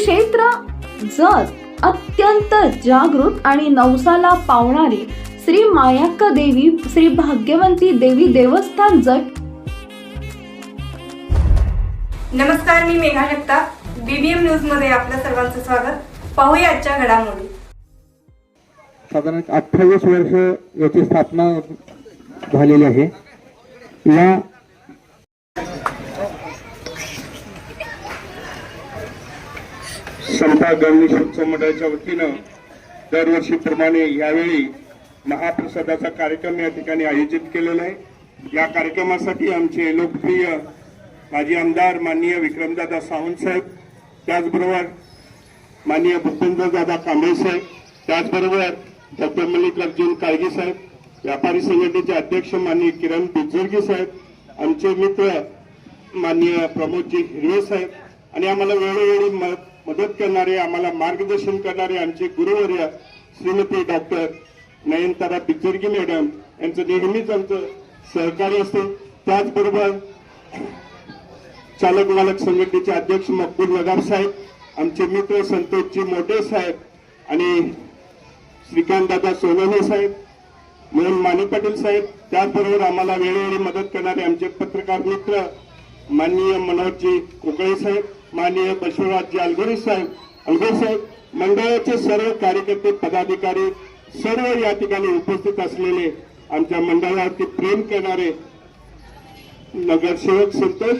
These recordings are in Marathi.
क्षेत्र जत अत्यंत जागृत आणि नवसाला पावणारी श्री मायाक्का देवी श्री भाग्यवंती देवी देवस्थान जट नमस्कार मी मेघा जगताप. बीबीएम न्यूजमध्ये आपल्या सर्वांचं स्वागत. पाहूया आजच्या घडामोडी. साधारण अठ्ठावीस वर्ष याची स्थापना झालेली आहे. या संता गणेश मंडळाच्या वतीनं दरवर्षीप्रमाणे यावेळी महाप्रसादाचा कार्यक्रम या ठिकाणी आयोजित केलेला आहे. या कार्यक्रमासाठी आमचे लोकप्रिय माजी आमदार माननीय विक्रमदादा सावंत साहेब त्याचबरोबर माननीय भूपेंद्रदादा कांबळे साहेब त्याचबरोबर डॉक्टर मल्लिकार्जुन काळगे साहेब व्यापारी संघटनेचे अध्यक्ष माननीय किरण बिजर्गी साहेब आमचे मित्र माननीय प्रमोदजी हिरवे साहेब आणि आम्हाला वेळोवेळी मदत करणारे आम्हाला मार्गदर्शन करणारे आमचे गुरुवर्य श्रीमती डॉक्टर नयनतारा पिचरगी मॅडम यांचं नेहमीच आमचं सहकार्य असते. त्याचबरोबर चालक मालक संघटनेचे अध्यक्ष मकबूल नगार साहेब आमचे मित्र संतोषजी मोटे साहेब आणि श्रीकांत दादा सोनवणे साहेब म्हणून माने पाटील साहेब. त्याचबरोबर आम्हाला वेळोवेळी मदत करणारे आमचे पत्रकार मित्र माननीय मनोहरजी कोकळे साहेब. माननीय बसवराजजी अलगोरे साहेब. अलगोरे साहेब मंडळाचे सर्व कार्यकर्ते पदाधिकारी सर्व या ठिकाणी उपस्थित असलेले आमच्या मंडळावरती प्रेम करणारे नगरसेवक संतोष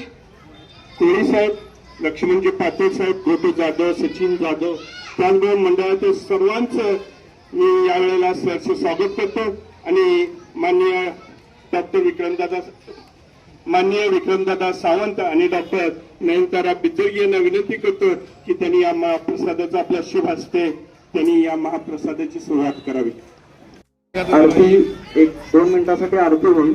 कोळी साहेब लक्ष्मणजी पाटील साहेब गोटू जाधव सचिन जाधव त्याचबरोबर मंडळातील सर्वांचं मी यावेळेला सहर्ष स्वागत करतो. आणि माननीय डॉक्टर विक्रमदादा माननीय विक्रमदादा सावंत आणि डॉक्टर नयनतारा बिजर्गी यांना विनंती करतो की त्यांनी या महाप्रसादाचा आपल्या शुभ हस्ते त्यांनी या महाप्रसादाची सुरुवात करावी. आरती एक दोन मिनिटासाठी आरती होईल.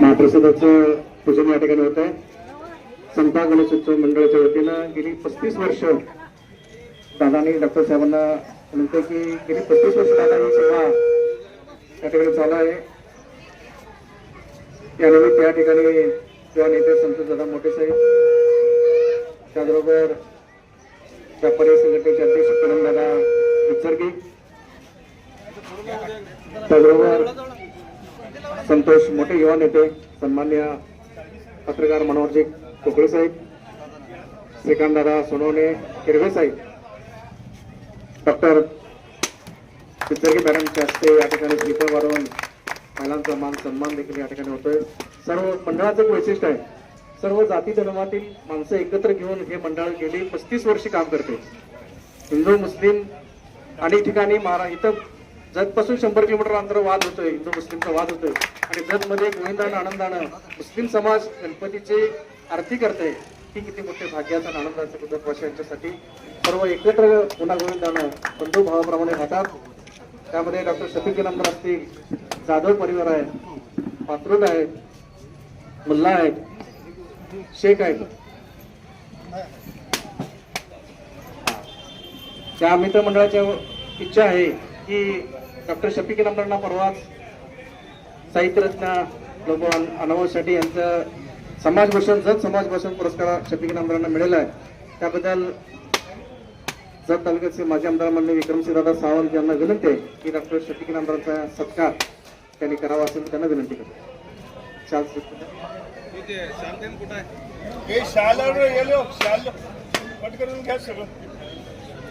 महाप्रसादाचं पूजन या ठिकाणी होत आहे संता गणेशोत्सव मंडळाच्या वतीनं गेली पस्तीस वर्ष दादानी डॉक्टर साहेबांना म्हणतो की गेली पस्तीस वर्ष दादानी सेवा त्या ठिकाणी चालू आहे. यानिमित्त या ठिकाणी जेव्हा नेते संतोष दादा मोठे साहेब त्याचबरोबर व्यापारी संघटनेचे अध्यक्ष करण दादा उत्सर्गी त्याचबरोबर संतोष मोठे युवा नेते सन्मान्य पत्रकार मनोहरजी कोकळे साहेब श्रीकांतदादा सोनवणे हिरवे साहेब डॉक्टर चित्रगी मॅडमच्या हस्ते या ठिकाणी श्रीफळ वाढवून महिलांचा मान सन्मान देखील या ठिकाणी होतोय. सर्व मंडळाचं एक वैशिष्ट्य आहे. सर्व जाती धर्मातील माणसं एकत्र घेऊन हे मंडळ गेली पस्तीस वर्षे काम करते. हिंदू मुस्लिम अनेक ठिकाणी महारा इथं जतपासून शंभर किलोमीटर अंतर वाद होतोय हिंदू मुस्लिमचा वाद होतोय. आणि जतमध्ये गोविंदानं आनंदानं मुस्लिम समाज गणपतीची आरती करते ही किती मोठे भाग्याचा आणि आनंदाचं कुदरवासी यांच्यासाठी सर्व एकत्र पुन्हा गोविंदानं बंधू भावाप्रमाणे राहतात. त्यामध्ये डॉक्टर शफीक नंबर असतील जाधव परिवार आहे पात्रुल आहेत मुल्ला आहेत शेख आहेत. त्या मित्रमंडळाच्या इच्छा आहे की डॉक्टर शफिक नंबरांना परवाच साहित्यरत्न लोक अनुभव शेट्टी यांचं समाजभूषण जत समाजभूषण पुरस्कार शफिक नंबरांना मिळाला आहे. त्याबद्दल जत तालुक्याचे माजी आमदार माननीय विक्रमसिंह दादा सावंत यांना विनंती आहे की डॉक्टर शफिक नंबरांचा सत्कार त्यांनी करावा असेल त्यांना विनंती करतो. चाल हे शाल शाल घ्या सगळं या, दादा या जेवण वाटते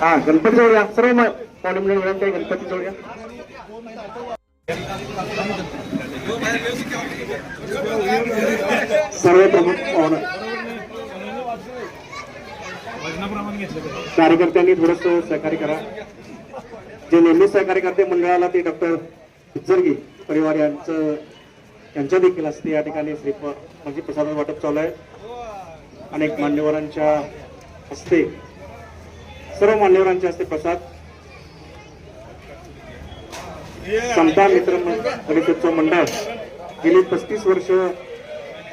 हा गणपती जवळ सर्व मग. पाहुणे मंडळी विनंती गणपती जवळ सर्व प्रमुख पाहुणे. कार्यकर्त्यांनी थोडस सहकार्य करा. जे नेहमी सहकार्य करते मंडळाला ते डॉक्टर पिचर्गी परिवार यांचं यांच्या देखील असते या ठिकाणी श्रीपद म्हणजे प्रसाद वाटप चालू आहे. अनेक मान्यवरांच्या हस्ते सर्व मान्यवरांच्या हस्ते प्रसाद. समता मित्र गणेशोत्सव मंडळ गेली पस्तीस वर्ष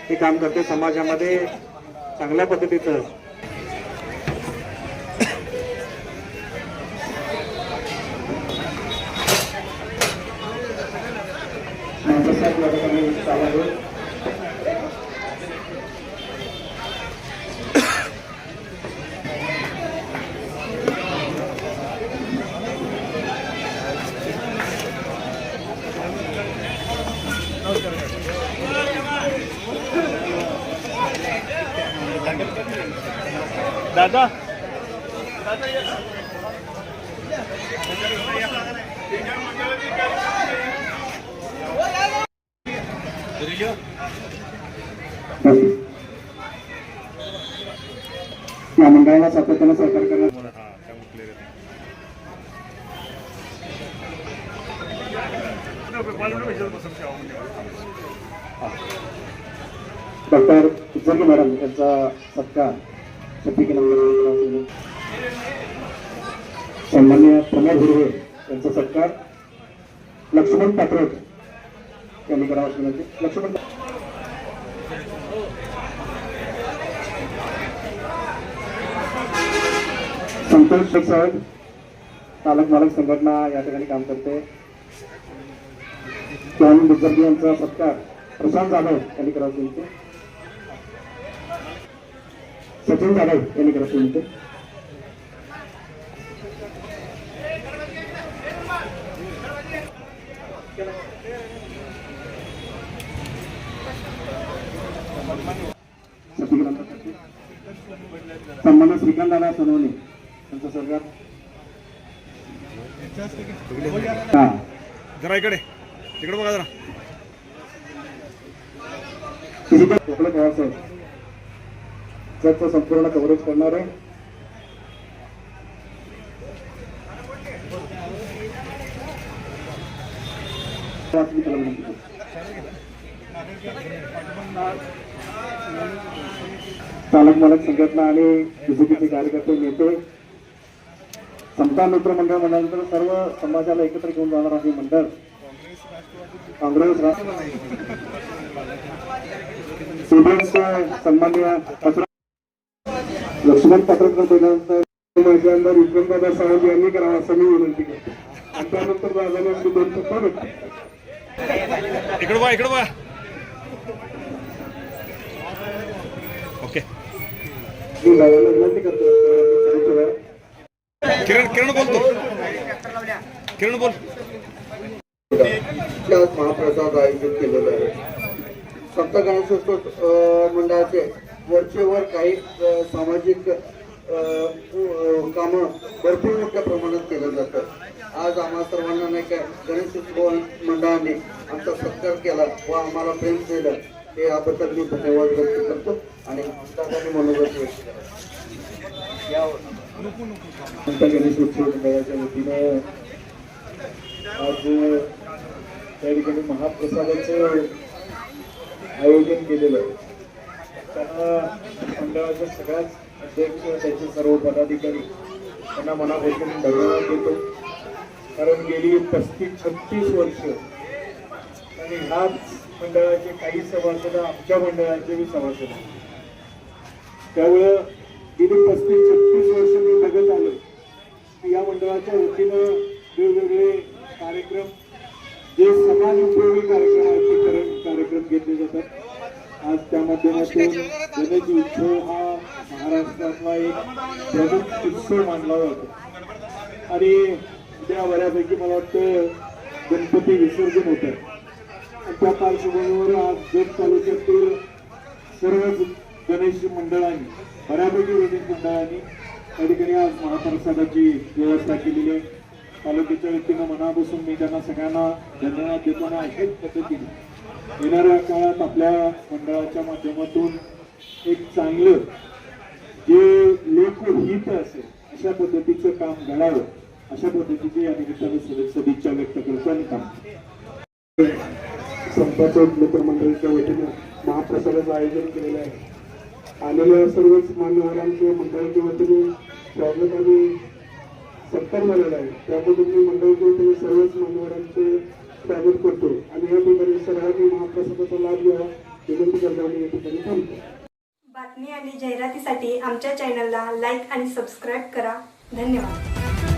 हे काम करते समाजामध्ये चांगल्या पद्धतीचं महाप्रसाद या ठिकाणी चालू आहे. दादा या मंडळाला सातत्यानं सहकार्य करण्यात डॉक्टर जर्गे मॅडम यांचा सत्कार सन्मान्य प्रमोद हिरवे यांचा सत्कार. लक्ष्मण पात्रट यांनी करावा अशी विनंती लक्ष्मण. संतोष शेख साहेब चालक मालक संघटना या ठिकाणी काम करते. स्वामी मुखर्जी यांचा सत्कार प्रशांत जाधव यांनी करावं अशी विनंती सचिन जाधव यांनी करावं अशी Thank you. सन्मान श्रीकांत दादा सोनवणे त्यांचा सरकार. हा. जरा इकडे. तिकडे बघा जरा. कोकळे पवार साहेब. संपूर्ण कव्हरेज करणार आहे. वाचली त्याला विनंती करतो. चालक मालक संघटना आणि बीजेपीचे कार्यकर्ते नेते समता मित्र मंडळ म्हटल्यानंतर सर्व समाजाला एकत्र घेऊन जाणार आहे मंडळ काँग्रेस सन्मान्य लक्ष्मण पत्रकार पहिल्यानंतर माझे आमदार विक्रमदादा साहेब यांनी करावा असं मी विनंती करतो आणि त्यानंतर दादाने दोन पत्र भेटतील. इकडे बघा इकडे बघा मी विनंती करतो किरण किरण बोलतो किरण बोल. महाप्रसाद आयोजित केलेला आहे. संत गणेशोत्सव अ, मंडळाचे वरचेवर काही सामाजिक काम भरपूर मोठ्या प्रमाणात केलं जातं आज आम्हा सर्वांना नाही काय गणेशोत्सव मंडळाने आमचा सत्कार केला व आम्हाला प्रेम दिलं. हे याबद्दल मी धन्यवाद व्यक्त करतो. आणि दादाने मंडळाच्या वतीनं आज त्या ठिकाणी महाप्रसादाचं आयोजन केलेलं आहे. त्यांना मंडळाच्या सगळ्याच अध्यक्ष त्याचे सर्व पदाधिकारी त्यांना मनापासून धन्यवाद देतो. कारण गेली पस्तीस छत्तीस वर्ष आणि ह्याच मंडळाचे काही सभासद आमच्या मंडळाचे बी सभासद आहेत. त्यामुळं गेली पस्तीस छत्तीस वर्ष मी बघत आलो. की या मंडळाच्या वतीनं वेगवेगळे कार्यक्रम जे समाज उपयोगी कार्यक्रम आहेत ते कार्यक्रम घेतले जातात. आज त्या माध्यमातून गणेश उत्सव हा महाराष्ट्रातला एक प्रमुख उत्सव मानला जातो. आणि उद्या बऱ्यापैकी मला वाटतं गणपती विसर्जन होत आहे त्या पार्श्वभूमीवर आज जत तालुक्यातील सर्व गणेश मंडळांनी बऱ्यापैकी गणेश मंडळांनी त्या ठिकाणी आज महाप्रसादाची व्यवस्था केलेली आहे. तालुक्याच्या व्यक्तीनं मनापासून मी त्यांना सगळ्यांना धन्यवाद देतो आणि अशाच पद्धतीने येणाऱ्या काळात आपल्या मंडळाच्या माध्यमातून एक चांगलं जे लोकहित असेल अशा पद्धतीचं काम घडावं अशा पद्धतीची या निमित्ताने सदिच्छा व्यक्त करतो आणि काम संपाचे मित्रमंडळाच्या वतीनं महाप्रसादाचं आयोजन केलेलं आहे. आलेल्या सर्वच मान्यवरांचे मंडळाच्या वतीने स्वागत आणि सत्कार झालेला आहे. त्याबद्दल मी मंडळाच्या वतीने सर्वच मान्यवरांचे स्वागत करतो आणि या ठिकाणी सर्वांनी महाप्रसादाचा लाभ घ्यावा विनंती करतो आणि या ठिकाणी थांबतो. बातमी आणि जाहिरातीसाठी आमच्या चॅनलला लाईक आणि सबस्क्राईब करा. धन्यवाद.